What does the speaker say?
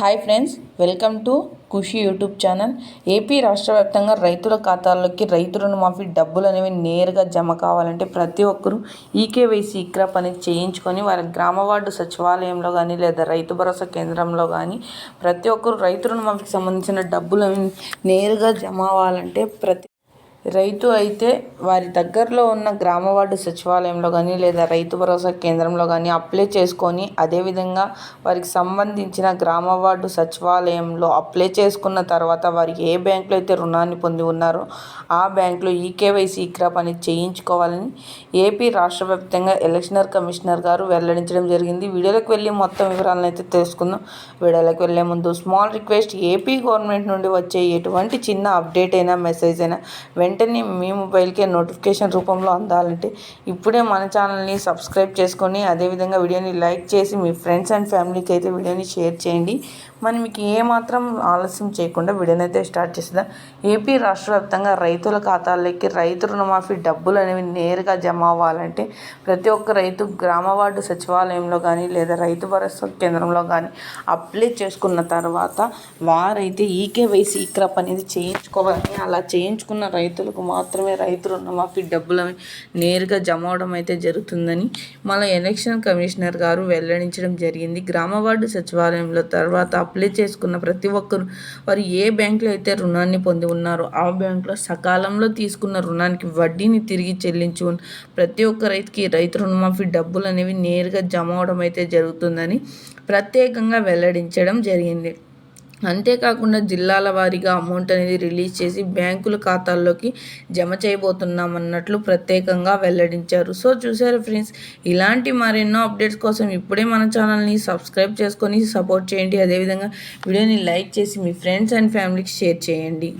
Hi friends welcome to Khushi YouTube channel. AP రాష్ట్ర వ్యాప్తంగా రైతుల ఖాతాల్లోకి రైతు రుణమాఫీ డబ్బులు అనేవి నేరుగా జమ కావాలంటే ప్రతి ఒక్కరూ ఈకేవైసీ ఇక్రాప్ అనేది చేయించుకొని వారి గ్రామ వార్డు సచివాలయంలో కానీ లేదా రైతు భరోసా కేంద్రంలో కానీ ప్రతి ఒక్కరు రైతు రుణమాఫీకి సంబంధించిన డబ్బులు నేరుగా జమ అవ్వాలంటే ప్రతి రైతు అయితే వారి దగ్గరలో ఉన్న గ్రామ వార్డు సచివాలయంలో కానీ లేదా రైతు భరోసా కేంద్రంలో కానీ అప్లై చేసుకొని అదేవిధంగా వారికి సంబంధించిన గ్రామ వార్డు సచివాలయంలో అప్లై చేసుకున్న తర్వాత వారు ఏ బ్యాంకులో అయితే రుణాన్ని పొంది ఉన్నారో ఆ బ్యాంకులో ఈకేవైసీ ఇక్రా పని చేయించుకోవాలని ఏపీ రాష్ట్ర వ్యాప్తంగా ఎలక్షనర్ కమిషనర్ గారు వెల్లడించడం జరిగింది. వీడియోలోకి వెళ్ళి మొత్తం వివరాలను అయితే తెలుసుకుందాం. వీడియోలోకి వెళ్ళే ముందు స్మాల్ రిక్వెస్ట్ ఏపీ గవర్నమెంట్ నుండి వచ్చే ఎటువంటి చిన్న అప్డేట్ అయినా మెసేజ్ అయినా వెంటనే మీ మొబైల్కే నోటిఫికేషన్ రూపంలో అందాలంటే ఇప్పుడే మన ఛానల్ని సబ్స్క్రైబ్ చేసుకొని అదేవిధంగా వీడియోని లైక్ చేసి మీ ఫ్రెండ్స్ అండ్ ఫ్యామిలీకి అయితే వీడియోని షేర్ చేయండి. మనం మీకు ఏమాత్రం ఆలస్యం చేయకుండా వీడియోని అయితే స్టార్ట్ చేద్దాం ఏపీ రాష్ట్ర వ్యాప్తంగా రైతుల ఖాతాల్లోకి రైతు రుణమాఫీ డబ్బులు అనేవి నేరుగా జమ అవ్వాలంటే ప్రతి ఒక్క రైతు గ్రామ వార్డు సచివాలయంలో కానీ లేదా రైతు భరోసా కేంద్రంలో కానీ అప్లై చేసుకున్న తర్వాత వారైతే ఈకేవైసీ క్రాప్ అనేది చేయించుకోవాలని అలా చేయించుకున్న రైతు రైతులకు మాత్రమే రైతు రుణమాఫీ డబ్బులు నేరుగా జమ అవడం అయితే జరుగుతుందని మన ఎలక్షన్ కమిషనర్ గారు వెల్లడించడం జరిగింది. గ్రామ వార్డు సచివాలయంలో తర్వాత అప్లై చేసుకున్న ప్రతి ఒక్కరు వారు ఏ బ్యాంకులో అయితే రుణాన్ని పొంది ఉన్నారో ఆ బ్యాంకులో సకాలంలో తీసుకున్న రుణానికి వడ్డీని తిరిగి చెల్లించు ప్రతి ఒక్క రైతుకి రైతు రుణమాఫీ డబ్బులు అనేవి నేరుగా జమ అవడం అయితే జరుగుతుందని ప్రత్యేకంగా వెల్లడించడం జరిగింది. అంతేకాకుండా జిల్లాల వారీగా అమౌంట్ అనేది రిలీజ్ చేసి బ్యాంకుల ఖాతాల్లోకి జమ చేయబోతున్నామన్నట్లు ప్రత్యేకంగా వెల్లడించారు. సో చూసారు ఫ్రెండ్స్ ఇలాంటి మరెన్నో అప్డేట్స్ కోసం ఇప్పుడే మన ఛానల్ని సబ్స్క్రైబ్ చేసుకొని సపోర్ట్ చేయండి. అదేవిధంగా వీడియోని లైక్ చేసి మీ ఫ్రెండ్స్ అండ్ ఫ్యామిలీకి షేర్ చేయండి.